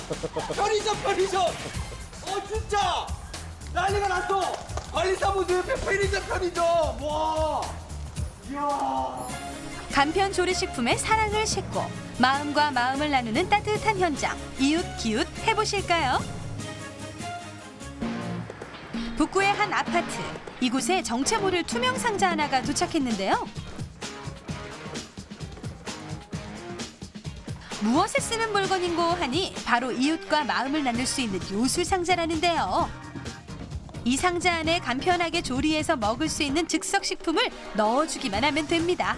편의점 편의점 어 진짜. 난리가 났어. 관리사무소 옆에 편의점 편의점 와. 이야. 간편 조리식품에 사랑을 싣고 마음과 마음을 나누는 따뜻한 현장. 이웃 기웃 해보실까요? 북구의 한 아파트. 이곳에 정체 모를 투명 상자 하나가 도착했는데요. 무엇에 쓰는 물건인고 하니 바로 이웃과 마음을 나눌 수 있는 요술 상자라는데요. 이 상자 안에 간편하게 조리해서 먹을 수 있는 즉석 식품을 넣어주기만 하면 됩니다.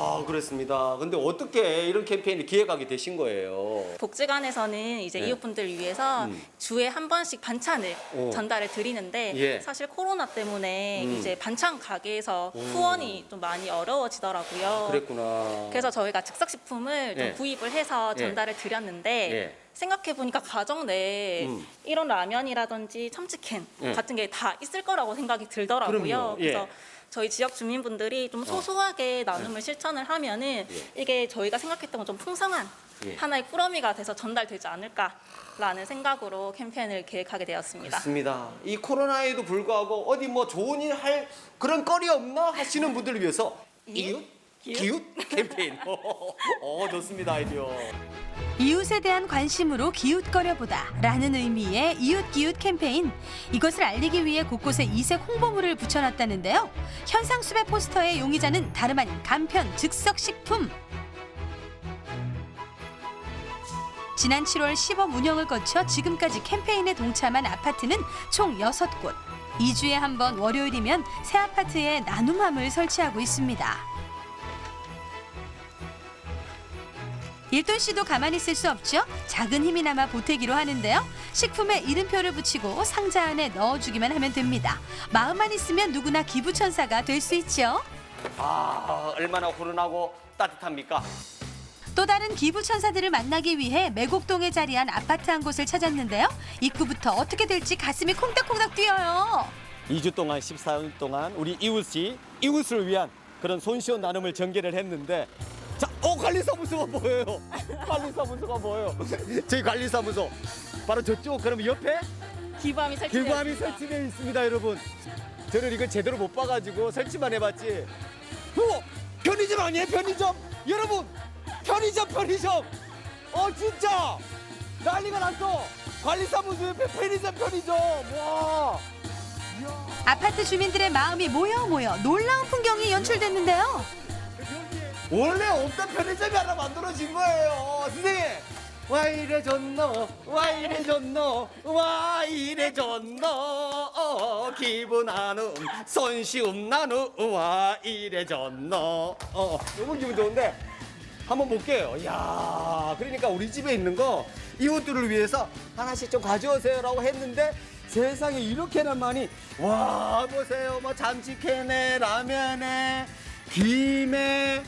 아 그렇습니다 근데 어떻게 이런 캠페인을 기획하게 되신 거예요 복지관에서는 이제 네. 이웃분들 위해서 음. 주에 한 번씩 반찬을 오. 전달을 드리는데 예. 사실 코로나 때문에 음. 이제 반찬 가게에서 오. 후원이 좀 많이 어려워지더라고요. 그랬구나 그래서 저희가 즉석식품을 좀 예. 구입을 해서 예. 전달을 드렸는데 예. 생각해 보니까 가정 내에 음. 이런 라면이라든지 참치캔 예. 같은 게 다 있을 거라고 생각이 들더라고요. 그럼요. 예. 그래서 저희 지역 주민분들이 좀 소소하게 나눔을 실천을 하면은 예. 이게 저희가 생각했던 건 좀 풍성한 예. 하나의 꾸러미가 돼서 전달되지 않을까라는 생각으로 캠페인을 계획하게 되었습니다. 맞습니다 이 코로나에도 불구하고 어디 뭐 좋은 일 할 그런 거리 없나 하시는 분들을 위해서 이웃 기웃? 캠페인. 어 좋습니다 아이디어. 이웃에 대한 관심으로 기웃거려보다 라는 의미의 이웃기웃 캠페인. 이것을 알리기 위해 곳곳에 이색 홍보물을 붙여놨다는데요. 현상수배 포스터의 용의자는 다름 아닌 간편 즉석식품. 지난 7월 시범 운영을 거쳐 지금까지 캠페인에 동참한 아파트는 총 6곳. 2주에 한 번 월요일이면 새 아파트에 나눔함을 설치하고 있습니다 일돈 씨도 가만히 있을 수 없죠. 작은 힘이나마 보태기로 하는데요. 식품에 이름표를 붙이고 상자 안에 넣어주기만 하면 됩니다. 마음만 있으면 누구나 기부천사가 될 수 있죠. 아 얼마나 훈훈하고 따뜻합니까 또 다른 기부천사들을 만나기 위해 매곡동에 자리한 아파트 한 곳을 찾았는데요. 입구부터 어떻게 될지 가슴이 콩닥콩닥 뛰어요. 2주 동안 14일 동안 우리 이웃이 이웃을 위한 그런 손쉬운 나눔을 전개를 했는데 자, 어 관리사무소가 보여요. 관리사무소가 보여요. 저희 관리사무소 바로 저쪽 그럼 옆에 기부함이 설치되어 길감이 있습니다. 설치되어 있습니다, 여러분. 저는 이걸 제대로 못 봐가지고 설치만 해봤지. 어, 편의점 아니에요, 편의점? 여러분, 편의점, 편의점. 어, 진짜 난리가 났어. 관리사무소 옆에 편의점, 편의점. 와. 아파트 주민들의 마음이 모여 모여 놀라운 풍경이 연출됐는데요. 원래 없던 편의점이 하나 만들어진 거예요. 선생님 와 이래 줬노 와 이래 줬노 와 이래 줬노. 어, 기분 나눔 손쉬움 나눔 와 이래 줬노. 어, 너무 기분 좋은데 한번 볼게요. 이야 그러니까 우리 집에 있는 거 이웃들을 위해서 하나씩 좀 가져오세요라고 했는데 세상에 이렇게나 많이 와 보세요. 뭐 잠치캔에 라면에 김에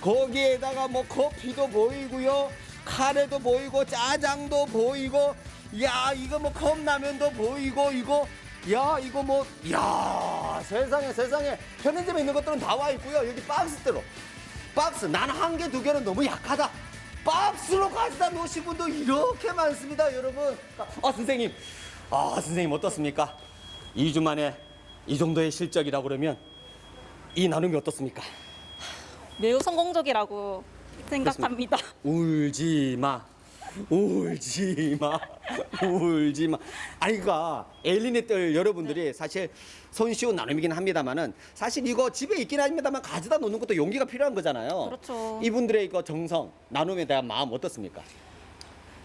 거기에다가 뭐 커피도 보이고요. 카레도 보이고 짜장도 보이고 야 이거 뭐 컵라면도 보이고 이거 야 이거 뭐야 세상에 세상에. 편의점에 있는 것들은 다 와 있고요. 여기 박스대로. 박스 난 한 개 두 개는 너무 약하다. 박스로 가져다 놓으신 분도 이렇게 많습니다 여러분. 아 선생님. 아 선생님 어떻습니까? 2주 만에 이 정도의 실적이라 그러면 이 나눔이 어떻습니까 매우 성공적이라고 생각합니다. 울지 마. 울지 마. 울지 마. 아니, 그니까, 엘리네 뜰 여러분들이 사실 손쉬운 나눔이긴 합니다만은 사실 이거 집에 있긴 합니다만 가져다 놓는 것도 용기가 필요한 거잖아요. 그렇죠. 이분들의 이거 정성, 나눔에 대한 마음 어떻습니까?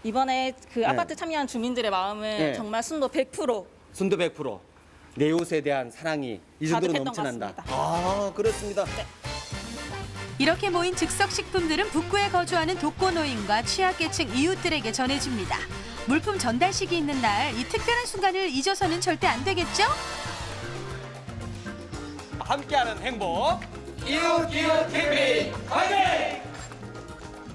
이번에 그 네. 아파트 참여한 주민들의 마음을 네. 정말 순도 100% 순도 100%. 내 옷에 대한 사랑이 이 정도로 가득했던 것 넘쳐난다. 같습니다. 아, 그렇습니다. 이렇게 모인 즉석 식품들은 북구에 거주하는 독거노인과 취약계층 이웃들에게 전해집니다. 물품 전달식이 있는 날 이 특별한 순간을 잊어서는 절대 안 되겠죠? 함께하는 행복 이웃 이웃 캠페인 화이팅!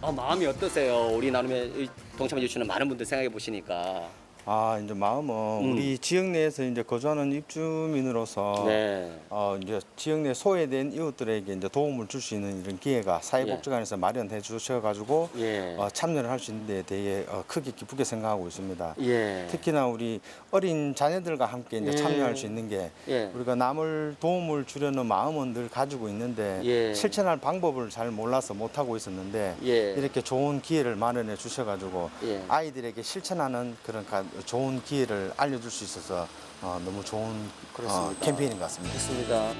어, 마음이 어떠세요? 우리 나눔에 동참해 주시는 많은 분들 생각해 보시니까 아 이제 마음은 음. 우리 지역 내에서 이제 거주하는 입주민으로서 네. 어 이제 지역 내 소외된 이웃들에게 이제 도움을 줄 수 있는 이런 기회가 사회복지관에서 마련해 주셔가지고 예. 어, 참여를 할 수 있는데 되게 어, 크게 기쁘게 생각하고 있습니다. 예. 특히나 우리 어린 자녀들과 함께 이제 예. 참여할 수 있는 게 예. 우리가 남을 도움을 주려는 마음은 늘 가지고 있는데 예. 실천할 방법을 잘 몰라서 못 하고 있었는데 예. 이렇게 좋은 기회를 마련해 주셔가지고 예. 아이들에게 실천하는 그런 가- 좋은 기회를 알려줄 수 있어서 어, 너무 좋은 어, 그렇습니다. 캠페인인 것 같습니다. 좋습니다.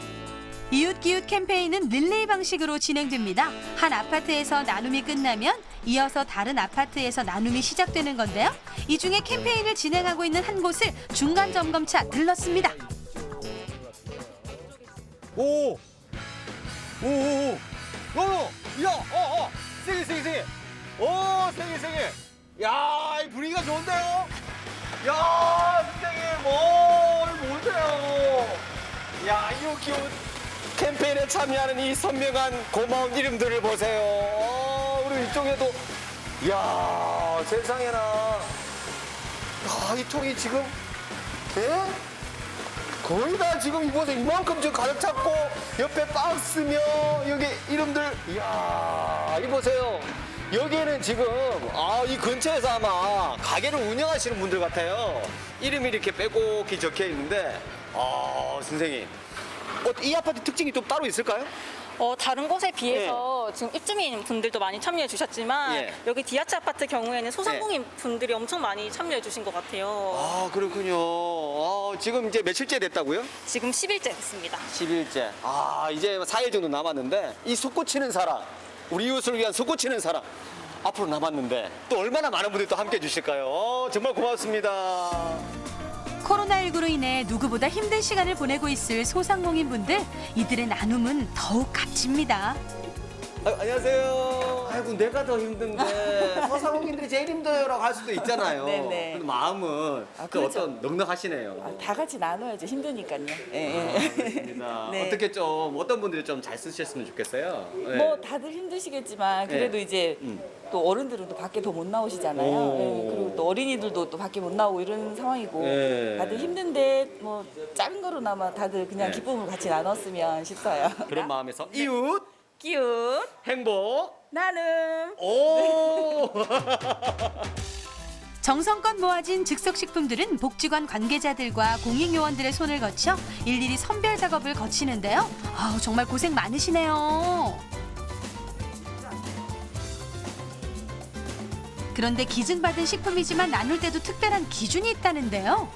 이웃 기웃 캠페인은 릴레이 방식으로 진행됩니다. 한 아파트에서 나눔이 끝나면 이어서 다른 아파트에서 나눔이 시작되는 건데요. 이 중에 캠페인을 진행하고 있는 한 곳을 중간 점검차 들렀습니다. 오! 오! 오! 오! 오! 야! 어! 어! 세게 세게 세게! 오! 세게 세게! 야! 이 분위기가 좋은데요? 야! 선생님! 오! 이거 뭔데요? 야! 이거 캠페인에 참여하는 이 선명한 고마운 이름들을 보세요. 어, 우리 이쪽에도 야 세상에나 야, 이 통이 지금 예? 거의 다 지금 이곳에 이만큼 지금 가득 찼고 옆에 박스며 여기 이름들 이야 이 보세요 여기에는 지금 아 이 근처에서 아마 가게를 운영하시는 분들 같아요 이름이 이렇게 빼곡히 적혀 있는데 아 선생님 어, 이 아파트 특징이 좀 따로 있을까요? 어, 다른 곳에 비해서 지금 입주민 분들도 많이 참여해 주셨지만 예. 여기 디아츠 아파트 경우에는 소상공인 분들이 엄청 많이 참여해 주신 것 같아요. 아 그렇군요 아, 지금 이제 며칠째 됐다고요? 지금 10일째 됐습니다. 10일째 아 이제 4일 정도 남았는데 이 솟구치는 사랑 우리 이웃을 위한 솟구치는 사랑 앞으로 남았는데 또 얼마나 많은 분들이 또 함께 해 주실까요? 어, 정말 고맙습니다. 코로나19로 인해 누구보다 힘든 시간을 보내고 있을 소상공인분들 이들의 나눔은 더욱 값집니다. 아, 안녕하세요 아이고 내가 더 힘든데 소상공인들이 제일 힘들어요라고 할 수도 있잖아요 네네. 근데 마음은 아, 또 그렇죠. 어떤 넉넉하시네요 아, 다 같이 나눠야죠. 힘드니까요. 예, 아, 예. 그렇습니다. 네. 어떻게 좀 어떤 분들이 좀 잘 쓰셨으면 좋겠어요 네. 뭐 다들 힘드시겠지만 그래도 네. 이제 음. 또 어른들은 또 밖에 더 못 나오시잖아요. 오. 예, 그리고 또 어린이들도 또 밖에 못 나오고 이런 상황이고 네. 다들 힘든데 뭐 작은 거로나마 다들 그냥 네. 기쁨을 같이 나눴으면 싶어요. 그런 마음에서 이웃 기운 행복 나눔. 오 정성껏 모아진 즉석식품들은 복지관 관계자들과 공익요원들의 손을 거쳐 일일이 선별 작업을 거치는데요. 아우 정말 고생 많으시네요. 그런데 기증받은 식품이지만 나눌 때도 특별한 기준이 있다는데요.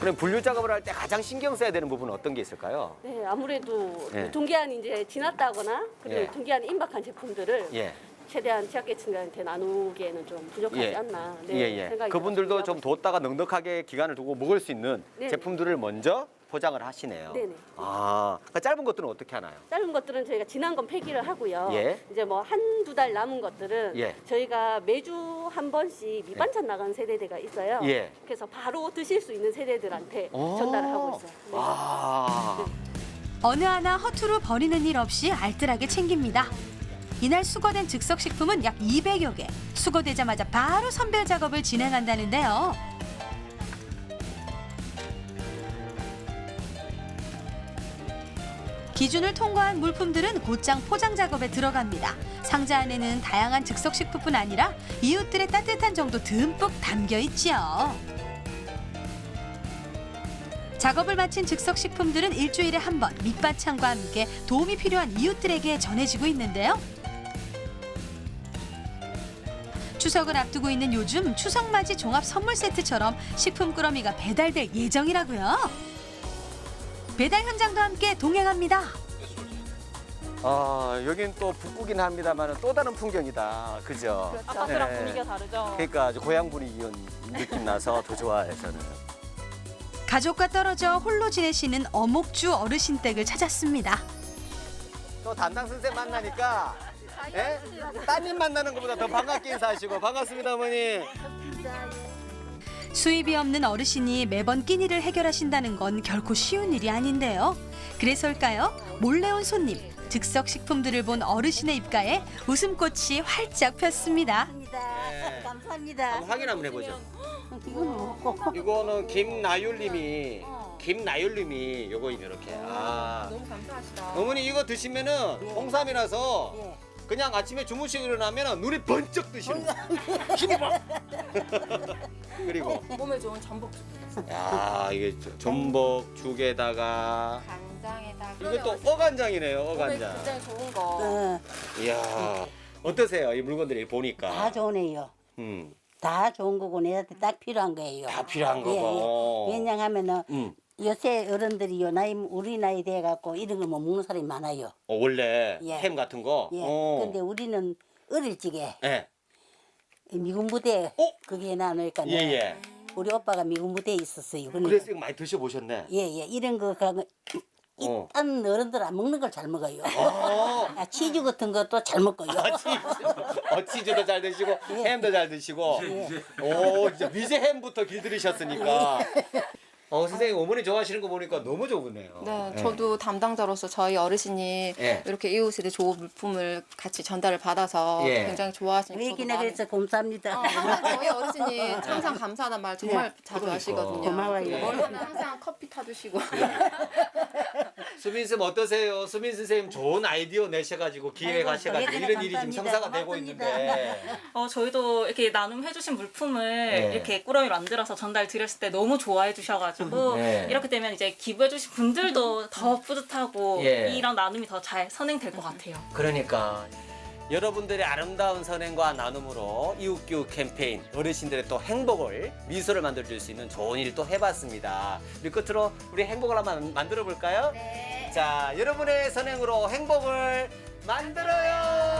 그럼 분류 작업을 할 때 가장 신경 써야 되는 부분은 어떤 게 있을까요? 네, 아무래도 예. 유통기한이 이제 지났다거나 그리고 예. 유통기한이 임박한 제품들을 예. 최대한 취약계층한테 나누기에는 좀 부족하지 예. 않나 네, 예, 예. 생각이 그분들도 좀 뒀다가 넉넉하게 기간을 두고 먹을 수 있는 네네. 제품들을 먼저 포장을 하시네요. 네네. 아, 그러니까 짧은 것들은 어떻게 하나요? 짧은 것들은 저희가 지난 건 폐기를 하고요. 예. 이제 뭐 한두 달 남은 것들은 예. 저희가 매주 한 번씩 미반찬 나가는 세대대가 있어요. 예. 그래서 바로 드실 수 있는 세대들한테 오. 전달을 하고 있어요. 네. 아, 어느 하나 허투루 버리는 일 없이 알뜰하게 챙깁니다. 이날 수거된 즉석식품은 약 200여 개. 수거되자마자 바로 선별 작업을 진행한다는데요. 기준을 통과한 물품들은 곧장 포장 작업에 들어갑니다. 상자 안에는 다양한 즉석식품뿐 아니라 이웃들의 따뜻한 정도 듬뿍 담겨 있지요. 작업을 마친 즉석식품들은 일주일에 한 번 밑반찬과 함께 도움이 필요한 이웃들에게 전해지고 있는데요. 추석을 앞두고 있는 요즘 추석맞이 종합 선물 세트처럼 식품 꾸러미가 배달될 예정이라고요. 배달 현장도 함께 동행합니다. 아 여긴 또 북구긴 합니다만 또 다른 풍경이다. 그죠? 아파트랑 네. 분위기가 다르죠. 그러니까 아주 고향 분위기 느낌 나서 더 좋아요, 저는. 가족과 떨어져 홀로 지내시는 어목주 어르신 댁을 찾았습니다. 또 담당 선생 만나니까 예? 따님 만나는 것보다 더 반갑게 인사하시고 반갑습니다, 어머니. 수입이 없는 어르신이 매번 끼니를 해결하신다는 건 결코 쉬운 일이 아닌데요. 그래서일까요? 몰래 온 손님, 즉석 식품들을 본 어르신의 입가에 웃음꽃이 활짝 폈습니다. 네. 감사합니다. 한번 확인 한번 해보죠. 이거는 먹고. 이거는 김나율님이 김나율님이 요거 이렇게. 아. 너무 감사하시다. 어머니 이거 드시면은 홍삼이라서 예. 그냥 아침에 주무시고 일어나면 눈이 번쩍 뜨시는 거예요. 힘이 막. 그리고 몸에 좋은 전복 야 이게 저- 전복 죽에다가 간장에다가 이것도 어간장이네요 몸에 어간장. 굉장히 좋은 거. 어, 이야 어떠세요 이 물건들이 보니까. 다 좋네요. 음, 다 좋은 거고 내한테 딱 필요한 거예요. 다 필요한 예, 거고. 예. 왜냐하면은 음, 요새 어른들이 요 나이 우리 나이 돼 갖고 이런 걸 못 먹는 사람이 많아요. 어, 원래 예. 햄 같은 거. 예. 어. 근데 우리는 어릴 적에 예. 미군 부대 어? 그게 나니까 예, 예. 우리 오빠가 미군 부대에 있었어요. 그러니까 그래서 이거 많이 드셔보셨네. 예예 이런 거 가면 어. 일단 어른들 안 먹는 걸 잘 먹어요. 어. 아, 치즈 같은 것도 잘 먹고요. 아, 치즈. 어, 치즈도 잘 드시고 예. 햄도 잘 드시고. 오, 진짜 미제 햄부터 길들이셨으니까. 어, 선생님 어머니 좋아하시는 거 보니까 너무 좋으네요. 네, 저도 담당자로서 저희 어르신이 예. 이렇게 이웃에 좋은 물품을 같이 전달을 받아서 예. 굉장히 좋아하시니까 저도 얘기나 마음에- 그래서 감사합니다. 어, 항상 저희 어르신이 항상 감사하다는 말 정말 자주 하시거든요. 고마워요. 머리는 항상 커피 타주시고. 수민 쌤 어떠세요? 수민 선생님 좋은 아이디어 내셔가지고 기획하셔가지고 아이고, 이런 일이 지금 감사합니다. 성사가 되고 고맙습니다. 있는데. 어, 저희도 이렇게 나눔해주신 물품을 네. 이렇게 꾸러미 만들어서 전달 드렸을 때 너무 좋아해 주셔가지고 네. 이렇게 되면 이제 기부해주신 분들도 더 뿌듯하고 예. 이런 나눔이 더 잘 선행될 것 같아요. 그러니까 여러분들의 아름다운 선행과 나눔으로 이웃기웃 캠페인 어르신들의 또 행복을 미소를 만들어줄 수 있는 좋은 일 또 해봤습니다. 우리 끝으로 우리 행복을 한번 만들어 볼까요? 네. 자 여러분의 선행으로 행복을 만들어요.